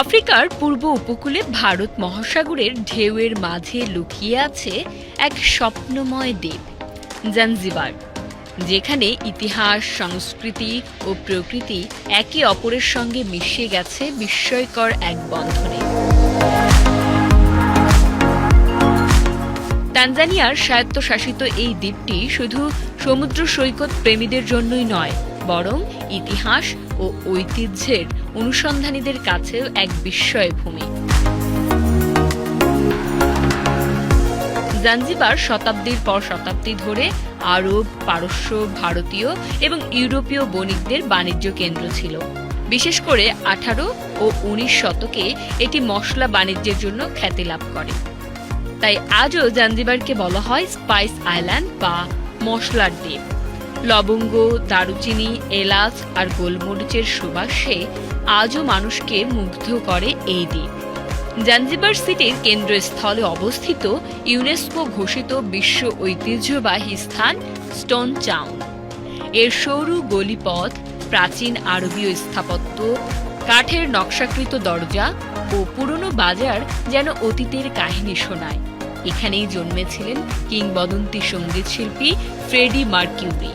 আফ্রিকার পূর্ব উপকূলে ভারত মহাসাগরের ঢেউয়ের মাঝে লুকিয়ে আছে এক স্বপ্নময় দ্বীপ, জাঞ্জিবার, যেখানে ইতিহাস, সংস্কৃতি ও প্রকৃতি একে অপরের সঙ্গে মিশে গেছে বিস্ময়কর এক বন্ধনে। তানজানিয়ার স্বায়ত্তশাসিত এই দ্বীপটি শুধু সমুদ্র সৈকত প্রেমীদের জন্যই নয় বরং ইতিহাস ও ঐতিহ্যের অনুসন্ধানীদের কাছেও এক বিস্ময় ভূমি জাঞ্জিবার শতাব্দীর পর শতাব্দী ধরে আরব, পারস্য, ভারতীয় এবং ইউরোপীয় বণিকদের বাণিজ্য কেন্দ্র ছিল। বিশেষ করে আঠারো ও উনিশ শতকে এটি মশলা বাণিজ্যের জন্য খ্যাতি লাভ করে। তাই আজও জাঞ্জিবারকে বলা হয় স্পাইস আইল্যান্ড বা মশলার দ্বীপ। লবঙ্গ, দারুচিনি, এলাচ আর গোলমরিচের সুবাসে আজও মানুষকে মুগ্ধ করে এই দ্বীপ জাঞ্জিবার সিটির কেন্দ্রস্থলে অবস্থিত ইউনেস্কো ঘোষিত বিশ্ব ঐতিহ্যবাহী স্থান স্টোন টাউন এর সরু গলিপথ, প্রাচীন আরবীয় স্থাপত্য, কাঠের নকশাকৃত দরজা ও পুরনো বাজার যেন অতীতের কাহিনী শোনায়। এখানেই জন্মেছিলেন কিংবদন্তি সংগীত শিল্পী ফ্রেডি মার্কিউরি।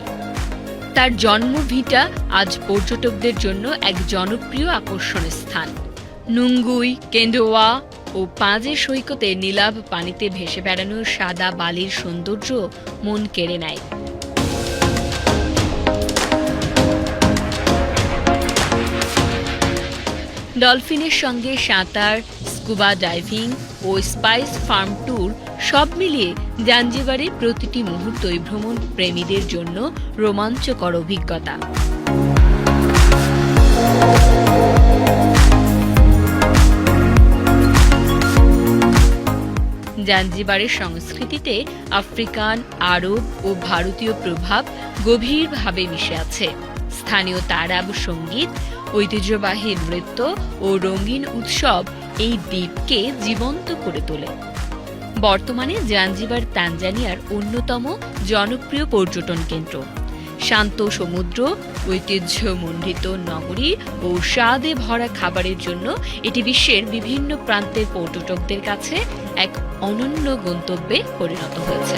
তার জন্মভিটা আজ পর্যটকদের জন্য এক জনপ্রিয় আকর্ষণ স্থান। নুঙ্গুই কেন্ডোয়া ও পাঁজে সৈকতে নীলাভ পানিতে ভেসে বেড়ানো সাদা বালির সৌন্দর্য মন কেড়ে নেয়। ডলফিনের সঙ্গে সাঁতার, স্কুবা ডাইভিং ও স্পাইস ফার্ম ট্যুর সব মিলিয়ে জাঞ্জিবারের প্রতিটি মুহূর্তই ভ্রমণ প্রেমীদের জন্য রোমাঞ্চকর অভিজ্ঞতা। জাঞ্জিবারের সংস্কৃতিতে আফ্রিকান, আরব ও ভারতীয় প্রভাব গভীরভাবে মিশে আছে। স্থানীয় তারাব সংগীত, ঐতিহ্যবাহী নৃত্য ও রঙিন উৎসব এই দ্বীপকে জীবন্ত করে তোলে। বর্তমানে জাঞ্জিবার তানজানিয়ার অন্যতম জনপ্রিয় পর্যটন কেন্দ্র। শান্ত সমুদ্র, ঐতিহ্যমণ্ডিত নগরী ও স্বাদে ভরা খাবারের জন্য এটি বিশ্বের বিভিন্ন প্রান্তের পর্যটকদের কাছে এক অনন্য গন্তব্যে পরিণত হয়েছে।